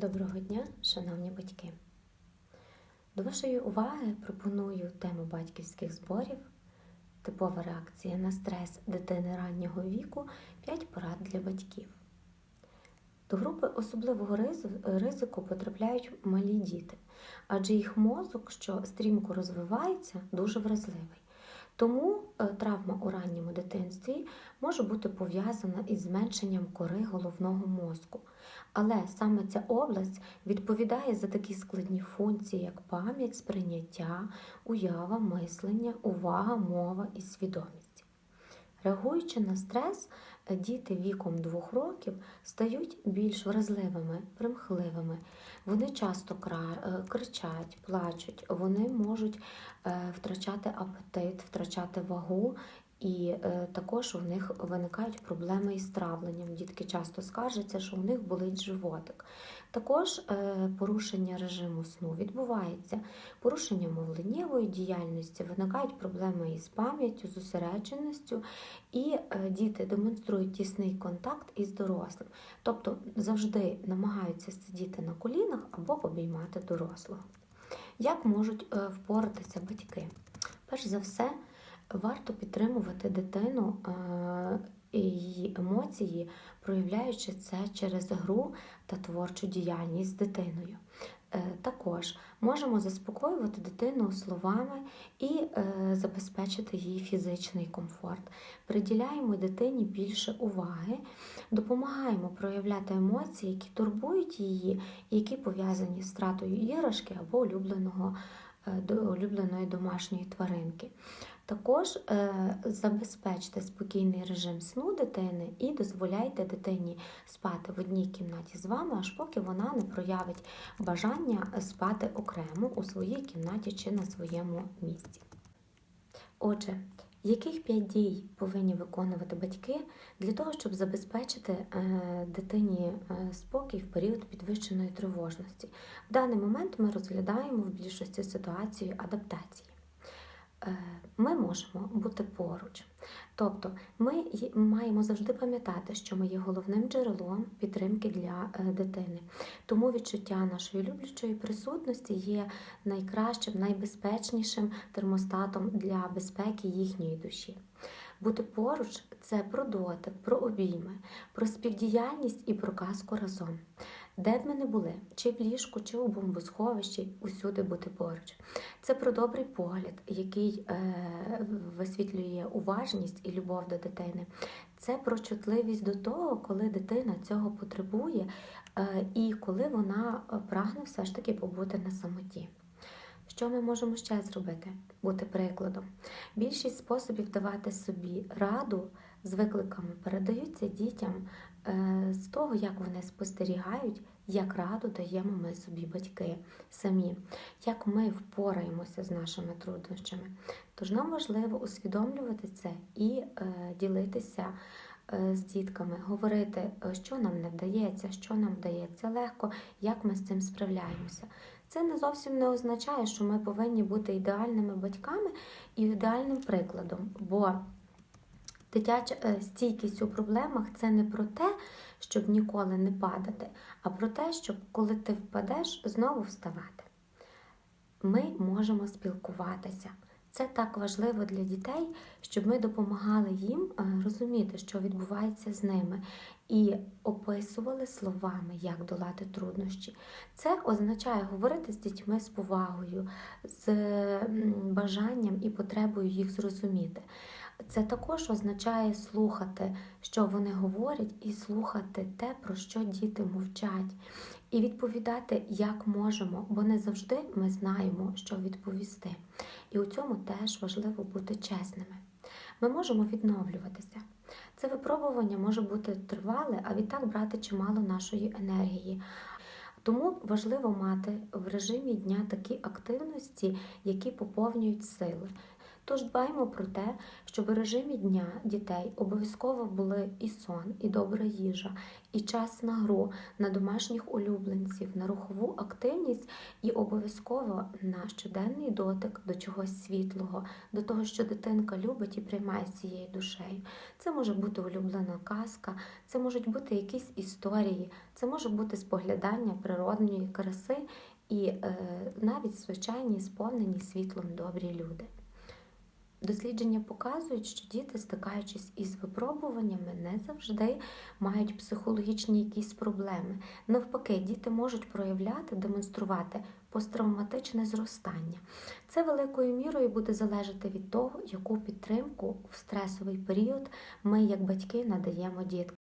Доброго дня, шановні батьки! До вашої уваги пропоную тему батьківських зборів, типова реакція на стрес дитини раннього віку 5 порад для батьків. До групи особливого ризику потрапляють малі діти, адже їх мозок, що стрімко розвивається, дуже вразливий. Тому е, травма у ранньому дитинстві може бути пов'язана із зменшенням кори головного мозку. Але саме ця область відповідає за такі складні функції, як пам'ять, сприйняття, уява, мислення, увага, мова і свідомість. Реагуючи на стрес, діти віком двох років стають більш вразливими, примхливими. Вони часто е, кричать, плачуть, вони можуть е, втрачати апетит, втрачати вагу. І е, також у них виникають проблеми із травленням. Дітки часто скаржаться, що у них болить животик. Також е, порушення режиму сну відбувається, порушення мовленнєвої діяльності, виникають проблеми із пам'яттю, зосередженістю, і е, діти демонструють тісний контакт із дорослим, тобто завжди намагаються сидіти на колінах або обіймати дорослого. Як можуть е, впоратися батьки? Перш за все, варто підтримувати дитину е, її емоції, проявляючи це через гру та творчу діяльність з дитиною. Е, Також можемо заспокоювати дитину словами і е, забезпечити їй фізичний комфорт. Приділяємо дитині більше уваги, допомагаємо проявляти емоції, які турбують її, які пов'язані з втратою іграшки або улюбленого, до- улюбленої домашньої тваринки. Також е, забезпечте спокійний режим сну дитини і дозволяйте дитині спати в одній кімнаті з вами, аж поки вона не проявить бажання спати окремо у своїй кімнаті чи на своєму місці. Отже, яких п'ять дій повинні виконувати батьки для того, щоб забезпечити е, дитині е, спокій в період підвищеної тривожності? В даний момент ми розглядаємо в більшості ситуацію адаптації. Е, Ми можемо бути поруч. Тобто ми маємо завжди пам'ятати, що ми є головним джерелом підтримки для е, дитини. Тому відчуття нашої люблячої присутності є найкращим, найбезпечнішим термостатом для безпеки їхньої душі. Бути поруч це про дотик, про обійми, про співдіяльність і про казку разом. Де б ми не були, чи в ліжку, чи у бомбосховищі, усюди бути поруч. Це про добрий погляд, який е, висвітлює уважність і любов до дитини. Це про чутливість до того, коли дитина цього потребує, е, і коли вона е, прагне все ж таки побути на самоті. Що ми можемо ще зробити? Бути прикладом. Більшість способів давати собі раду з викликами передаються дітям е, з того, як вони спостерігають, як раду даємо ми собі батьки самі, як ми впораємося з нашими труднощами. Тож нам важливо усвідомлювати це і е, ділитися з дітками, говорити, е, що нам не вдається, що нам вдається легко, як ми з цим справляємося. Це не зовсім не означає, що ми повинні бути ідеальними батьками і ідеальним прикладом, бо дитяча е, стійкість у проблемах це не про те, щоб ніколи не падати, а про те, щоб коли ти впадеш, знову вставати. Ми можемо спілкуватися. Це так важливо для дітей, щоб ми допомагали їм е, розуміти, що відбувається з ними, і описували словами, як долати труднощі. Це означає говорити з дітьми з повагою, з бажанням і потребою їх зрозуміти. Це також означає слухати, що вони говорять, і слухати те, про що діти мовчать, і відповідати як можемо, бо не завжди ми знаємо, що відповісти. І у цьому теж важливо бути чесними. Ми можемо відновлюватися. Це випробування може бути тривале, а відтак брати чимало нашої енергії. Тому важливо мати в режимі дня такі активності, які поповнюють сили. Тож дбаємо про те, щоб у режимі дня дітей обов'язково були і сон, і добра їжа, і час на гру, на домашніх улюбленців, на рухову активність і обов'язково на щоденний дотик до чогось світлого, до того, що дитинка любить і приймає з цією душею. Це може бути улюблена казка, це можуть бути якісь історії, це може бути споглядання природної краси і е, навіть звичайні сповнені світлом добрі люди. Дослідження показують, що діти, стикаючись із випробуваннями, не завжди мають психологічні якісь проблеми. Навпаки, діти можуть проявляти, демонструвати посттравматичне зростання. Це великою мірою буде залежати від того, яку підтримку в стресовий період ми, як батьки, надаємо діткам.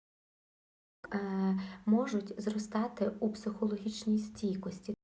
Е, Можуть зростати у психологічній стійкості,